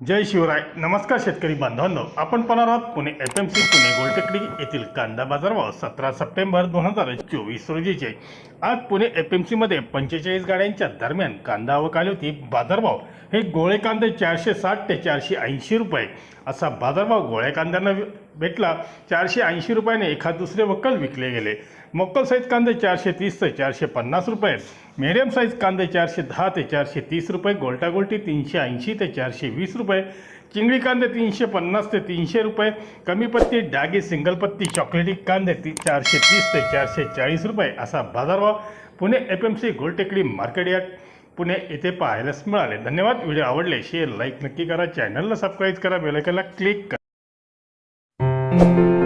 जय शिवराय. नमस्कार शेतकरी बांधवांनो. आपण पाहणार आहोत Pune F M C Pune Goltekdi येथील कांदा बाजारभाव सतरा सप्टेंबर दोन हजार चोवीस रोजीचे. आज पुणे एफ एम सीमध्ये पंचेचाळीस गाड्यांच्या दरम्यान कांदा आवक आली होती. बाजारभाव हे गोळे कांदे चारशे साठ ते चारशे ऐंशी रुपये. असा बाजारभाव गोळ्या कांद्यांना भेटला चारशे ऐंशी रुपयाने एखाद दुसरे वक्कल विकले गेले. मक्कल साईज कांदे चारशे तीस ते चारशे पन्नास रुपये. मिडियम साईज कांदे चारशे दहा ते चारशे तीस रुपये. गोलटागोलटी तीनशे ऐंशी ते चारशे वीस रुपये. चिंगळी कांदे तीनशे पन्नास ते तीनशे रुपये. कमी पत्ती डागी सिंगल पत्ती चॉकलेटी कांदे ती चारशे तीस ते चारशे चाळीस रुपये असा बाजारभाव Pune F M C Goltekdi market yard. Pune येथे पाहायलाच मिळाले. धन्यवाद. व्हिडिओ आवडले शेअर लाईक नक्की करा. चॅनलला सबस्क्राईब करा. बेलायकनला क्लिक करा. you